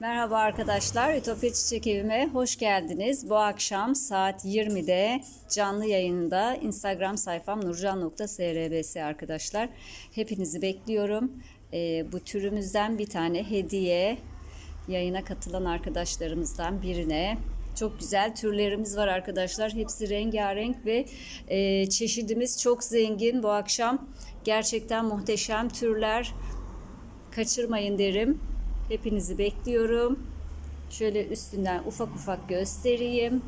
Merhaba arkadaşlar, Ütopya Çiçek Evime hoş geldiniz. Bu akşam saat 20'de canlı yayında Instagram sayfam nurcan.srbs arkadaşlar. Hepinizi bekliyorum. Ee, bu türümüzden bir tane hediye yayına katılan arkadaşlarımızdan birine. Çok güzel türlerimiz var arkadaşlar. Hepsi rengarenk ve e, çeşidimiz çok zengin bu akşam. Gerçekten muhteşem türler. Kaçırmayın derim. Hepinizi bekliyorum. Şöyle üstünden ufak ufak göstereyim.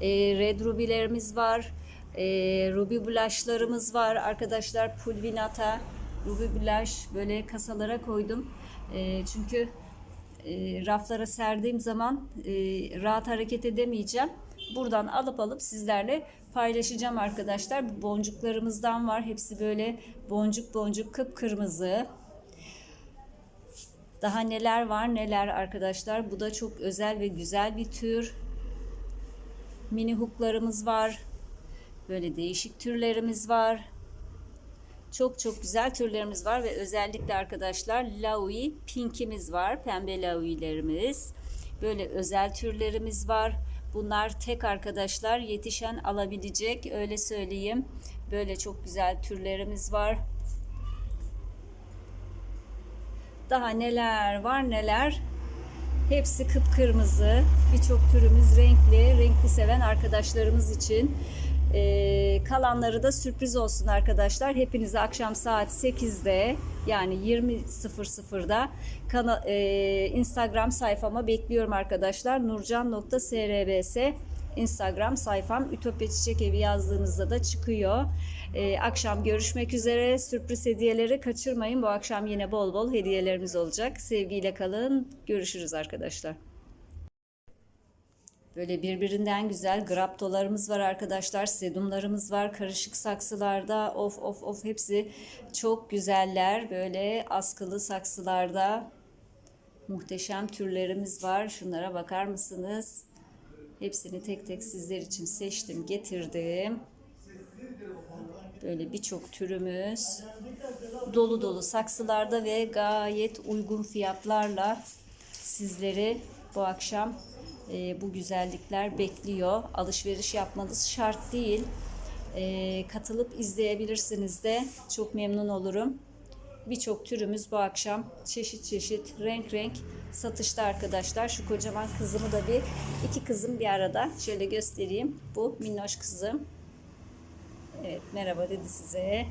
Ee, red rubilerimiz var. Ee, ruby blushlarımız var. Arkadaşlar pulvinata, ruby blush böyle kasalara koydum. Ee, çünkü e, raflara serdiğim zaman e, rahat hareket edemeyeceğim. Buradan alıp alıp sizlerle paylaşacağım arkadaşlar. Boncuklarımızdan var. Hepsi böyle boncuk boncuk kıpkırmızı. Daha neler var neler arkadaşlar. Bu da çok özel ve güzel bir tür. Mini hooklarımız var. Böyle değişik türlerimiz var. Çok çok güzel türlerimiz var ve özellikle arkadaşlar Laui pinkimiz var. Pembe Laui'lerimiz. Böyle özel türlerimiz var. Bunlar tek arkadaşlar yetişen alabilecek öyle söyleyeyim. Böyle çok güzel türlerimiz var. Daha neler var neler. Hepsi kıpkırmızı. Birçok türümüz renkli. Renkli seven arkadaşlarımız için. Ee, kalanları da sürpriz olsun arkadaşlar. Hepinizi akşam saat 8'de yani 20.00'da kana, e, Instagram sayfama bekliyorum arkadaşlar. nurcan.srbs Instagram sayfam Ütopya Çiçek Evi yazdığınızda da çıkıyor. Ee, akşam görüşmek üzere. Sürpriz hediyeleri kaçırmayın. Bu akşam yine bol bol hediyelerimiz olacak. Sevgiyle kalın. Görüşürüz arkadaşlar. Böyle birbirinden güzel graptolarımız var arkadaşlar. Sedumlarımız var. Karışık saksılarda. Of of of hepsi çok güzeller. Böyle askılı saksılarda. Muhteşem türlerimiz var. Şunlara bakar mısınız? Hepsini tek tek sizler için seçtim, getirdim. Böyle birçok türümüz dolu dolu saksılarda ve gayet uygun fiyatlarla sizleri bu akşam e, bu güzellikler bekliyor. Alışveriş yapmanız şart değil. E, katılıp izleyebilirsiniz de çok memnun olurum. Birçok türümüz bu akşam çeşit çeşit renk renk satışta arkadaşlar. Şu kocaman kızımı da bir iki kızım bir arada şöyle göstereyim. Bu minnoş kızım. Evet merhaba dedi size.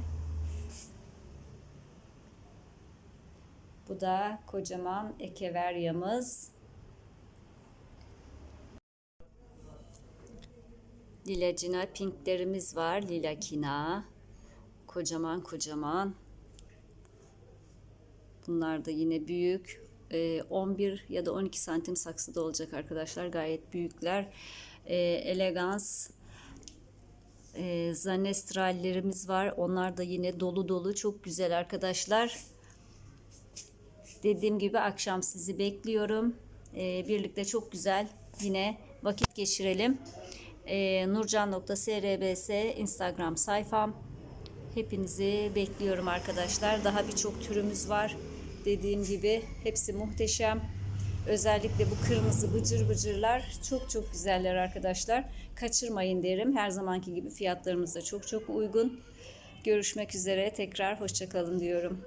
Bu da kocaman ekeveryamız. Lilacina pinklerimiz var. Lilakina. Kocaman kocaman. Bunlar da yine büyük. 11 ya da 12 santim saksıda olacak arkadaşlar. Gayet büyükler. Elegans e, zanestrallerimiz var. Onlar da yine dolu dolu. Çok güzel arkadaşlar. Dediğim gibi akşam sizi bekliyorum. birlikte çok güzel yine vakit geçirelim. nurcan.srbs Instagram sayfam. Hepinizi bekliyorum arkadaşlar. Daha birçok türümüz var. Dediğim gibi hepsi muhteşem. Özellikle bu kırmızı bıcır bıcırlar çok çok güzeller arkadaşlar. Kaçırmayın derim. Her zamanki gibi fiyatlarımız da çok çok uygun. Görüşmek üzere. Tekrar hoşçakalın diyorum.